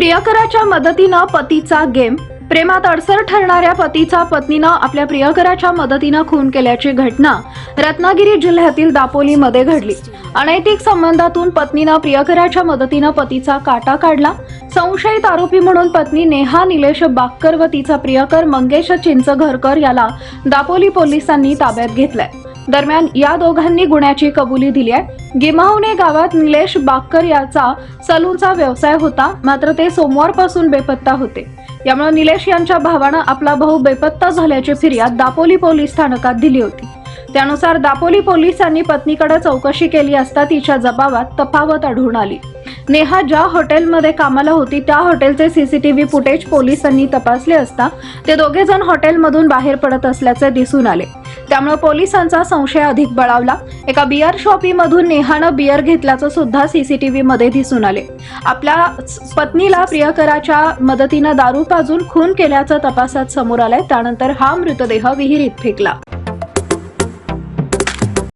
प्रियकराच्या मदतीनं पतीचा गेम प्रेमात अडसर ठरणाऱ्या पतीचा पत्नीनं आपल्या प्रियकराच्या मदतीनं खून केल्याची घटना रत्नागिरी जिल्ह्यातील दापोलीमध्ये घडली. अनैतिक संबंधातून पत्नीनं प्रियकराच्या मदतीनं पतीचा काटा काढला. संशयित आरोपी म्हणून पत्नी नेहा निलेश बाक्कर व तिचा प्रियकर मंगेश चिंचघरकर याला दापोली पोलिसांनी ताब्यात घेतलाय. दरम्यान या दोघांनी गुन्ह्याची कबुली दिली आहे. गिमाहुने गावात निलेश बाक्कर याचा सलूनचा व्यवसाय होता मात्र ते सोमवारपासून बेपत्ता होते. यामुळे निलेश यांच्या भावानं आपला भाऊ बेपत्ता झाल्याची फिर्याद दापोली पोलीस स्थानकात दिली होती. त्यानुसार दापोली पोलिसांनी पत्नीकडे चौकशी केली असता तिच्या जबाबात तफावत आढळून आली. नेहा ज्या हॉटेलमध्ये कामाला होती त्या हॉटेलचे सीसीटीव्ही फुटेज पोलिसांनी तपासले असता ते दोघे जण हॉटेलमधून बाहेर पडत असल्याचे दिसून आले. त्यामुळे पोलिसांचा संशय अधिक बळावला. एका बियर शॉपीमधून नेहानं बियर घेतल्याचं सुद्धा सीसीटीव्ही मध्ये दिसून आले. आपल्या पत्नीला प्रियकराच्या मदतीनं दारू पाजून खून केल्याचं तपासात समोर आलंय. त्यानंतर हा मृतदेह विहिरीत फेकला.